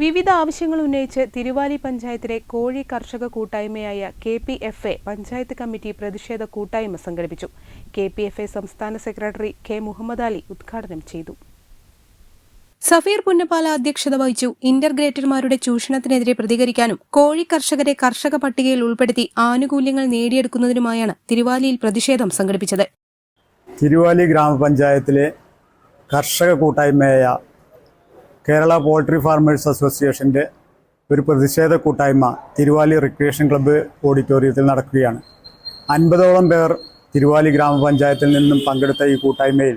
വിവിധ ആവശ്യങ്ങൾ ഉന്നയിച്ച് തിരുവാലി പഞ്ചായത്തിലെ കോഴി കർഷക കൂട്ടായ്മയായ K P F A panchayat committee പ്രതിഷേധ കൂട്ടായ്മ സംഘടിപ്പിച്ചു. കെ പി എഫ് എ സംസ്ഥാന സെക്രട്ടറി കെ മുഹമ്മദ് അലി ഉദ്ഘാടനം ചെയ്തു. സഫീർ പുന്നപ്പാല അധ്യക്ഷത വഹിച്ചു. ഇന്റർഗ്രേറ്റർമാരുടെ ചൂഷണത്തിനെതിരെ പ്രതികരിക്കാനും കോഴി കർഷകരെ കർഷക പട്ടികയിൽ ഉൾപ്പെടുത്തി ആനുകൂല്യങ്ങൾ നേടിയെടുക്കുന്നതിനുമായാണ് തിരുവാലിയിൽ പ്രതിഷേധം സംഘടിപ്പിച്ചത്. തിരുവാലി ഗ്രാമപഞ്ചായത്തിലെ കർഷക കൂട്ടായ്മയായ കേരള പോൾട്രി ഫാർമേഴ്സ് അസോസിയേഷന്റെ ഒരു പ്രതിഷേധ കൂട്ടായ്മ തിരുവാലി റിക്രിയേഷൻ ക്ലബ്ബ് ഓഡിറ്റോറിയത്തിൽ നടക്കുകയാണ്. അൻപതോളം പേർ തിരുവാലി ഗ്രാമപഞ്ചായത്തിൽ നിന്നും പങ്കെടുത്ത ഈ കൂട്ടായ്മയിൽ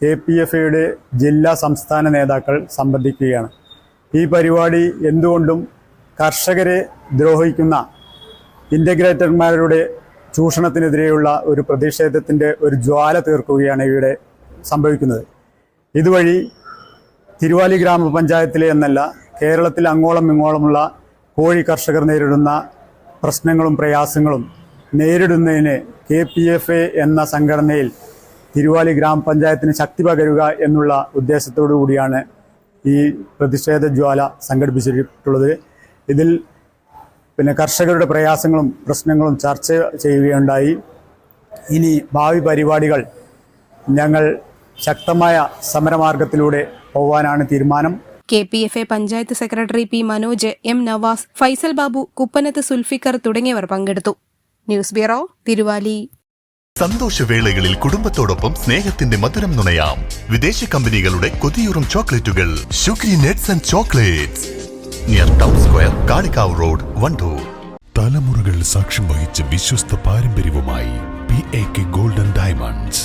കെ പി എഫ് ഐയുടെ ജില്ലാ സംസ്ഥാന നേതാക്കൾ സംബന്ധിക്കുകയാണ്. ഈ പരിപാടി എന്തുകൊണ്ടും കർഷകരെ ദ്രോഹിക്കുന്ന ഇന്റഗ്രേറ്റർമാരുടെ ചൂഷണത്തിനെതിരെയുള്ള ഒരു പ്രതിഷേധത്തിന്റെ ഒരു ജ്വാല തീർക്കുകയാണ് ഇവിടെ സംഭവിക്കുന്നത്. ഇതുവഴി തിരുവാലി ഗ്രാമപഞ്ചായത്തിലെ എന്നല്ല കേരളത്തിൽ അങ്ങോളം ഇങ്ങോളമുള്ള കോഴി കർഷകർ നേരിടുന്ന പ്രശ്നങ്ങളും പ്രയാസങ്ങളും നേരിടുന്നതിന് കെ പി എഫ് എ എന്ന സംഘടനയിൽ തിരുവാലി ഗ്രാമപഞ്ചായത്തിന് ശക്തി പകരുക എന്നുള്ള ഉദ്ദേശത്തോടു കൂടിയാണ് ഈ പ്രതിഷേധ ജ്വാല സംഘടിപ്പിച്ചിട്ടുള്ളത്. ഇതിൽ പിന്നെ കർഷകരുടെ പ്രയാസങ്ങളും പ്രശ്നങ്ങളും ചർച്ച ചെയ്യുകയുണ്ടായി. ഇനി ഭാവി പരിപാടികൾ ഞങ്ങൾ ശക്തമായ സമരമാർഗത്തിലൂടെ പോവാനാണ് തീരുമാനം. K P F A panchayat secretary P Manoj M Navas Faisal Babu Kuppanath Sulfikar തുടങ്ങിയവർ പങ്കെടുത്തു. News bureau Thiruvali. സന്തോഷവേളകളിൽ കുടുംബത്തോടൊപ്പം സ്നേഹത്തിന്റെ മധുരം നുണയാം. വിദേശ കമ്പനികളുടെ കൊതിയൂറും ചോക്ലേറ്റുകൾ. Sugary nuts and chocolates. Near town square Kalikavu road Wandoor. തലമുറകൾ സാക്ഷ്യം വഹിച്ച വിശ്വസ്ത പാരമ്പര്യവുമായി P A K golden diamonds